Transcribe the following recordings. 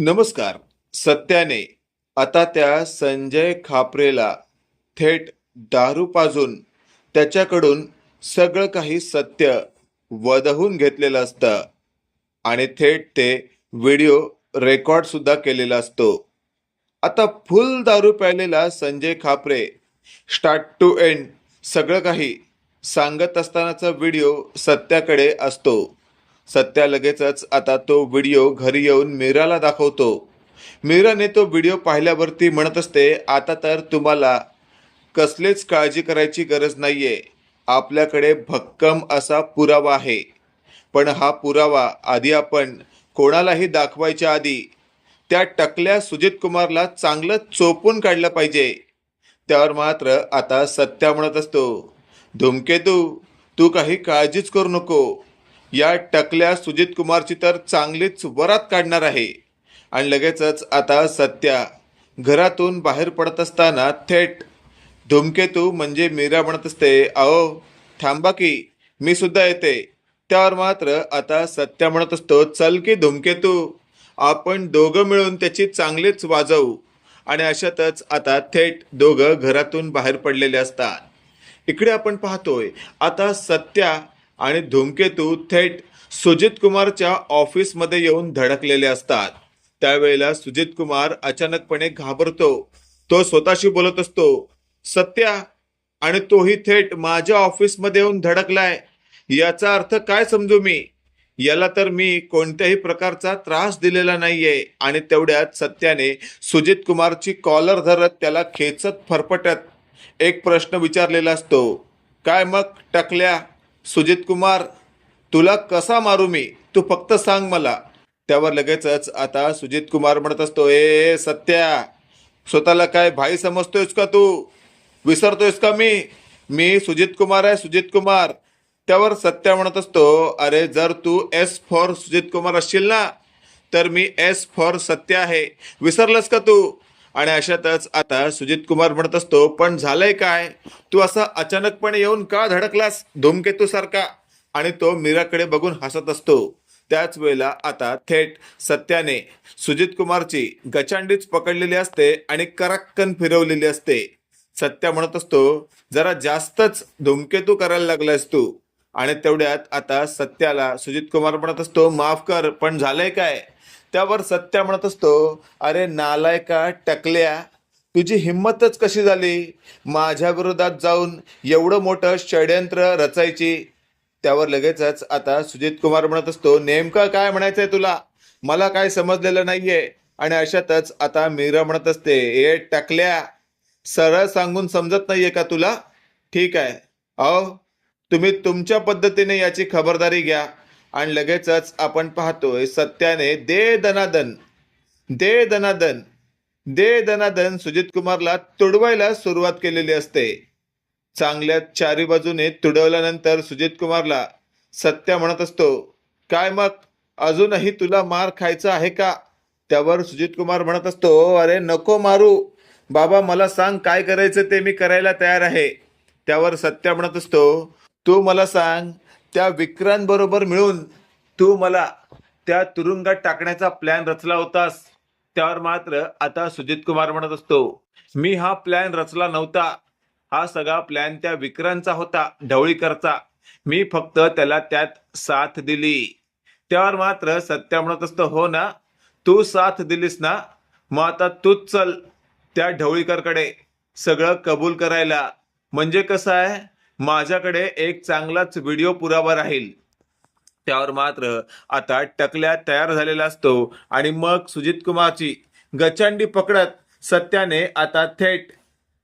नमस्कार. सत्याने आता त्या संजय खापरेला थेट दारू पाजून त्याच्याकडून सगळं काही सत्य वदहून घेतलेलं असतं आणि थेट ते व्हिडिओ रेकॉर्डसुद्धा केलेला असतो. आता फुल दारू प्यायलेला Sanjay Khapre start to end सगळं काही सांगत असतानाचा व्हिडिओ सत्याकडे असतो. सत्या लगेचच आता तो व्हिडिओ घरी येऊन मीराला दाखवतो. मीराने तो व्हिडिओ पाहिल्यावरती म्हणत असते आता तर तुम्हाला कसलीच काळजी करायची गरज नाही आहे आपल्याकडे भक्कम असा पुरावा आहे. पण हा पुरावा आधी आपण कोणालाही दाखवायच्या आधी त्या टकल्या सुजित कुमारला चांगलं चोपून काढलं पाहिजे. त्यावर मात्र आता सत्या म्हणत असतो धुमकेतू तू काही काळजीच करू नको. या टकल्या सुजित कुमारची तर चांगलीच वरात काढणार आहे. आणि लगेचच आता सत्या. घरातून बाहेर पडत असताना थेट. धुमकेतू म्हणजे मीरा म्हणत असते अहो थांबा की मी सुद्धा येते. त्यावर मात्र आता सत्या म्हणत असतो चल की धुमकेतू आपण दोघं मिळून त्याची चांगलीच वाजवू. आणि अशातच आता थेट दोघं घरातून बाहेर पडलेले असतात. इकडे आपण पाहतोय आता सत्या आणि धूमकेतू थेट सुजित कुमारच्या ऑफिसमध्ये येऊन धडकलेले असतात. त्यावेळेला सुजित कुमार अचानकपणे घाबरतो. तो स्वतःशी बोलत असतो सत्या आणि तोही थेट माझ्या ऑफिसमध्ये येऊन धडकलाय. याचा अर्थ काय समजू मी? याला तर मी कोणत्याही प्रकारचा त्रास दिलेला नाहीये. आणि तेवढ्यात सत्याने सुजित कुमारची कॉलर धरत त्याला खेचत फरफटत एक प्रश्न विचारलेला असतो काय मग टकल्या? सुजित कुमार तुला कसा मारू मी? तू फक्त सांग मला. त्यावर लगेचच आता सुजित कुमार म्हणत असतो ए सत्या स्वतःला काय भाई समजतोयस का तू? विसरतोयस का मी? मी सुजित कुमार आहे सुजित कुमार. त्यावर सत्या म्हणत असतो अरे जर तू एस फॉर सुजित कुमार असशील ना तर मी एस फॉर सत्य आहे. विसरलंस का तू? आणि अशातच आता सुजित कुमार म्हणत असतो पण झालंय काय? तू असा अचानकपणे येऊन का धडकलास धूमकेतू सारखा आणि तो मीराकडे बघून हसत असतो. त्याच वेळेला आता थेट सत्याने सुजित कुमारची गचांडीच पकडलेली असते आणि करक्कन फिरवलेली असते. सत्या म्हणत असतो जरा जास्तच धूमकेतू करायला लागलायस तू. आणि तेवढ्यात आता सत्याला सुजित कुमार म्हणत असतो माफ कर पण झालंय काय? त्यावर सत्या म्हणत असतो अरे नालायका टकल्या तुझी हिंमतच कशी झाली? माझ्या विरोधात जाऊन एवढं मोठं षड्यंत्र रचायची. त्यावर लगेचच आता सुजित कुमार म्हणत असतो नेमकं काय म्हणायचंय तुला? मला काय समजलेलं नाहीये. आणि अशातच आता मीरा म्हणत असते ए टकल्या सरळ सांगून समजत नाहीये का तुला? ठीक आहे. अहो तुम्ही तुमच्या पद्धतीने याची खबरदारी घ्या. आणि लगेचच आपण पाहतोय सत्याने दे दनादन दे दनादन दे दनादन सुजित कुमारला तुडवायला सुरुवात केलेली असते. चांगल्या चारी बाजूने तुडवल्यानंतर सुजित कुमारला सत्या म्हणत असतो काय मग? अजूनही तुला मार खायचा आहे का? त्यावर सुजित कुमार म्हणत असतो अरे नको मारू. बाबा मला सांग काय करायचं ते मी करायला तयार आहे. त्यावर सत्या म्हणत असतो तू मला सांग त्या विक्रांतबरोबर मिळून तू मला त्या तुरुंगात टाकण्याचा प्लॅन रचला होतास. त्यावर मात्र आता सुजित कुमार म्हणत असतो मी हा प्लॅन रचला नव्हता. हा सगळा प्लॅन त्या विक्रांतचा होता ढवळीकरचा. मी फक्त त्याला त्यात साथ दिली. त्यावर मात्र सत्या म्हणत असतो हो ना तू साथ दिलीस ना मग आता तूच चल त्या ढवळीकरकडे. सगळं कबूल करायला. म्हणजे कसं आहे? माझ्याकडे एक चांगलाच व्हिडिओ पुरावा राहील. त्यावर मात्र आता टकल्या तयार झालेला असतो. आणि मग सुजित कुमारची गचांडी पकडत सत्याने आता थेट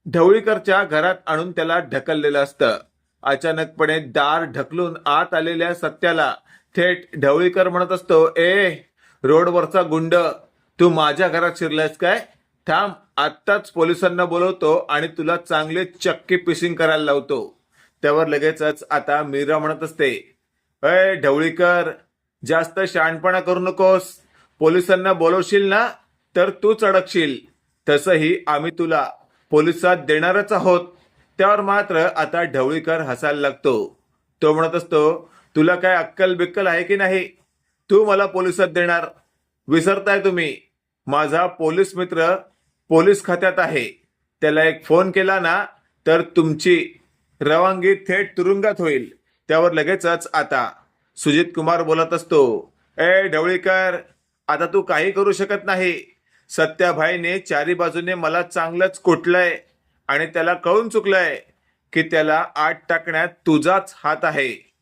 ढवळीकरच्या घरात आणून त्याला ढकललेलं असतं. अचानकपणे दार ढकलून आत आलेल्या सत्याला थेट ढवळीकर म्हणत असतो ए रोडवरचा गुंड तू माझ्या घरात शिरलायस काय? थांब आत्ताच पोलिसांना बोलवतो आणि तुला चांगले चक्की पिसिंग करायला लावतो. त्यावर लगेचच आता मीरा म्हणत असते अय ढवळीकर जास्त शहाणपणा करू नकोस. पोलिसांना बोलवशील ना तर तूच अडकशील. तसंही आम्ही तुला पोलिसात देणारच आहोत. त्यावर मात्र आता ढवळीकर हसायला लागतो. तो म्हणत असतो तुला काय अक्कल बिक्कल आहे की नाही? तू मला पोलिसात देणार. विसरताय तुम्ही. माझा पोलीस मित्र पोलीस खात्यात आहे. त्याला एक फोन केला ना तर तुमची रवानगी थेट तुरुंगात होईल. त्यावर लगेचच आता सुजित कुमार बोलत असतो ए ढवळीकर आता तू काही करू शकत नाही. सत्याभाईने चारी बाजूने मला चांगलंच कुटलंय आणि त्याला कळून चुकलंय की त्याला आत टाकण्यात तुझाच हात आहे.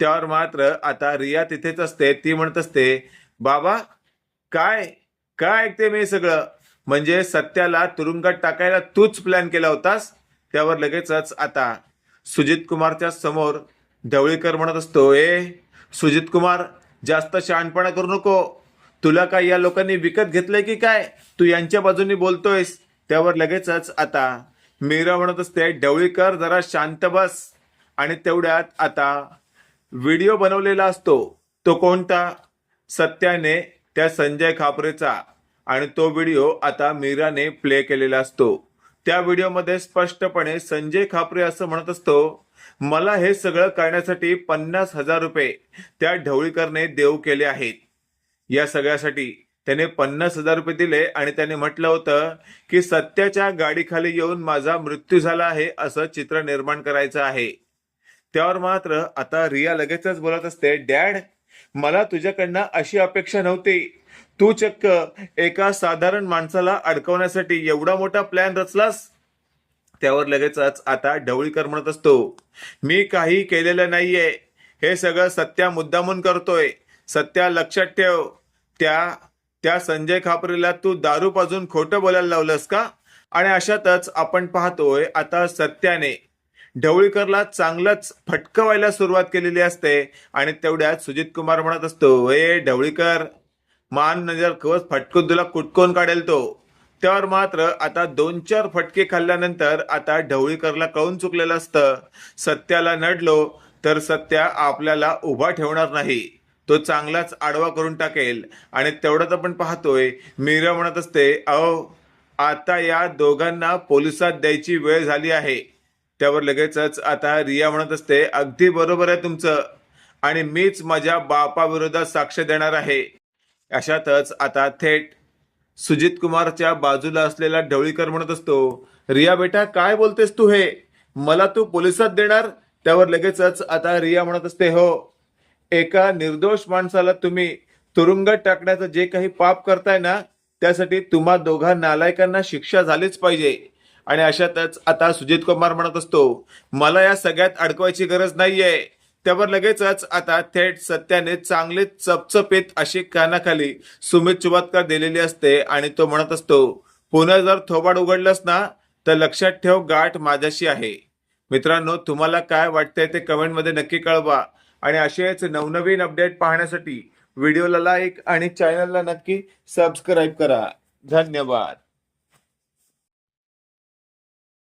त्यावर मात्र आता रिया तिथेच असते. ती म्हणत असते बाबा काय? काय ऐकते मी सगळं? म्हणजे सत्याला तुरुंगात टाकायला तूच प्लॅन केला होतास? त्यावर लगेचच आता सुजित कुमारच्या समोर ढवळीकर म्हणत असतो ए सुजित कुमार जास्त शहाणपणा करू नको. तुला काय या लोकांनी विकत घेतलंय की काय? तू यांच्या बाजूनी बोलतोयस. त्यावर लगेचच आता मीरा म्हणत असते ढवळीकर जरा शांत बस. आणि तेवढ्यात आता व्हिडिओ बनवलेला असतो तो कोणता? सत्याने त्या संजय खापरेचा. आणि तो व्हिडिओ आता मीराने प्ले केलेला असतो. त्या व्हिडिओमध्ये स्पष्टपणे संजय खापरे असं म्हणत असतो मला हे सगळं करण्यासाठी पन्नास हजार रुपये त्या ढवळीकरने देऊ केले आहेत. या सगळ्यासाठी त्याने पन्नास हजार रुपये दिले आणि त्याने म्हटलं होतं की सत्याच्या गाडीखाली येऊन माझा मृत्यू झाला आहे असं चित्र निर्माण करायचं आहे. त्यावर मात्र आता रिया लगेचच बोलत असते डॅड मला तुझ्याकडनं अशी अपेक्षा नव्हती. तू चक्क एका साधारण माणसाला अडकवण्यासाठी एवढा मोठा प्लॅन रचलास? त्यावर लगेचच आता ढवळीकर म्हणत असतो मी काही केलेलं नाहीये. हे सगळं सत्या मुद्दामून करतोय. सत्या लक्षात ठेव. त्या त्या संजय खापरेला तू दारू पाजून खोटं बोलायला लावलंस का? आणि अशातच आपण पाहतोय आता सत्याने ढवळीकरला चांगलंच फटकवायला सुरुवात केलेली असते. आणि तेवढ्यात सुजित कुमार म्हणत असतो ए ढवळीकर मान नजर कवच फटकून तुला कुटकोन काढेल तो. त्यावर मात्र आता दोन चार फटके खाल्ल्यानंतर आता ढवळीकरला कळून चुकलेलं असतं? सत्याला नडलो तर सत्या आपल्याला उभा ठेवणार नाही. तो चांगलाच आडवा करून टाकेल. आणि तेवढंच आपण पाहतोय मीरा म्हणत असते अहो आता या दोघांना पोलिसात द्यायची वेळ झाली आहे. त्यावर लगेचच आता रिया म्हणत असते अगदी बरोबर आहे तुमचं. आणि मीच माझ्या बापाविरोधात साक्ष देणार आहे. अशातच आता थेट सुजित कुमारच्या बाजूला असलेला ढवळीकर म्हणत असतो रिया बेटा काय बोलतेस तू हे? मला तू पोलिसात देणार? त्यावर लगेचच आता रिया म्हणत असते हो एका निर्दोष माणसाला तुम्ही तुरुंगात टाकण्याचं जे काही पाप करताय ना त्यासाठी तुम्हा दोघा नालायकांना शिक्षा झालीच पाहिजे. आणि अशातच आता सुजित कुमार म्हणत असतो मला या सगळ्यात अडकवायची गरज नाहीये. त्यावर लगेचच आता थेट सत्याने चांगले चपचपीत अशी कानाखाली सुमित चुबातकर दिलेली असते आणि तो म्हणत असतो पुन्हा जर थोबाड उघडलंस ना तर लक्षात ठेव गाठ माझ्याशी आहे. मित्रांनो तुम्हाला काय वाटतंय ते कमेंटमध्ये नक्की कळवा. आणि असेच नवनवीन अपडेट पाहण्यासाठी व्हिडिओला लाईक आणि चॅनलला नक्की सबस्क्राईब करा. धन्यवाद.